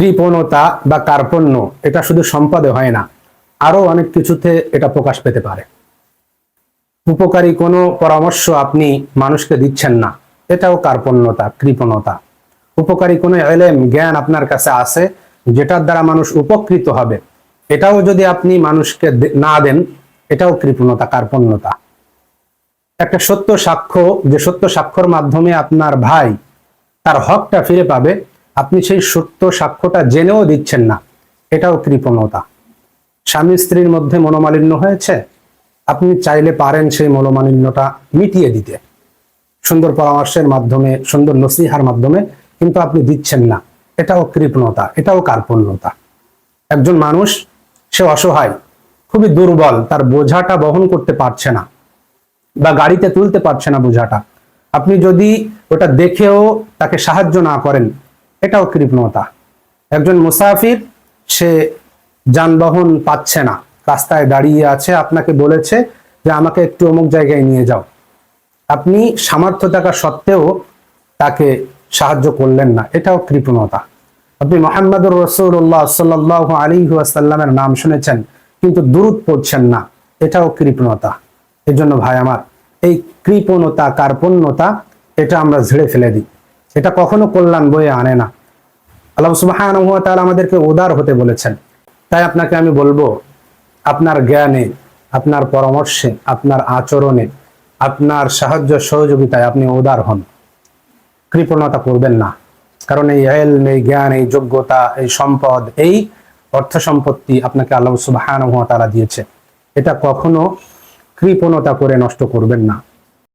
কৃপণতা বা কার্পণ্য, এটা শুধু সম্পদে হয় না আরও অনেক কিছুতে এটা প্রকাশ পেতে পারে। উপকারী কোনো পরামর্শ আপনি মানুষকে দিচ্ছেন না, এটাও কার্পণ্যতা, কৃপণতা। উপকারী কোনো এলেম, জ্ঞান আপনার কাছে আছে, যেটার দ্বারা মানুষ উপকৃত হবে, এটাও যদি আপনি মানুষকে না দেন, এটাও কৃপণতা, কার্পণ্যতা। একটা সত্য সাক্ষ্য, যে সত্য সাক্ষ্যর মাধ্যমে আপনার ভাই তার হকটা ফিরে পাবে আপনি সেই সত্য সাক্ষ্যটা জেনেও দিচ্ছেন না। এটাও কৃপণতা। স্বামী স্ত্রীর মধ্যে মনোমালিন্য হয়েছে। আপনি চাইলে পারেন সেই মনোমালিন্যটা মিটিয়ে দিতে। সুন্দর পরামর্শের মাধ্যমে, সুন্দর নসিহার মাধ্যমে কিন্তু আপনি দিচ্ছেন না। এটাও কৃপণতা, এটাও কার্পণ্যতা। একজন মানুষ, সে অসহায়, খুবই দুর্বল, তার বোঝাটা বহন করতে পারছে না বা গাড়িতে তুলতে পারছে না বোঝাটা। আপনি যদি ওটা দেখেও তাকে সাহায্য না করেন এটাও কৃপণতা। একজন মুসাফির, সে যানবাহন পাচ্ছে না। রাস্তায় দাঁড়িয়ে আছে, আপনাকে বলেছে যে আমাকে একটু অমুক জায়গায় নিয়ে যাও। আপনি সামর্থ্য থাকা সত্ত্বেও তাকে সাহায্য করলেন না। এটাও কৃপণতা। আপনি মোহাম্মদুর রসুল্লাহ সাল্লাহ আলী আসাল্লামের নাম শুনেছেন, কিন্তু দূরত পড়ছেন না। এটাও কৃপণতা। এজন্য ভাই আমার, এই কৃপণতা, কার্পণ্যতা, এটা আমরা ঝেড়ে ফেলে দিই। এটা কখনো কল্যাণ বয়ে আনে না। আল্লাহ সুবহানাহু ওয়া আমাদেরকে উদার হতে বলেছেন। তাই আপনাকে আমি বলব, আপনার জ্ঞানে, আপনার পরামর্শে, আপনার আচরণে, আপনার সাহায্য সহযোগিতায় আপনি উদার হন। কৃপণতা করবেন না। কারণ এই এলম এই জ্ঞান, এই যোগ্যতা, এই সম্পদ, এই অর্থ সম্পত্তি আপনাকে আল্লাহ তাআলা দিয়েছে। এটা কখনো কৃপণতা করে নষ্ট করবেন না।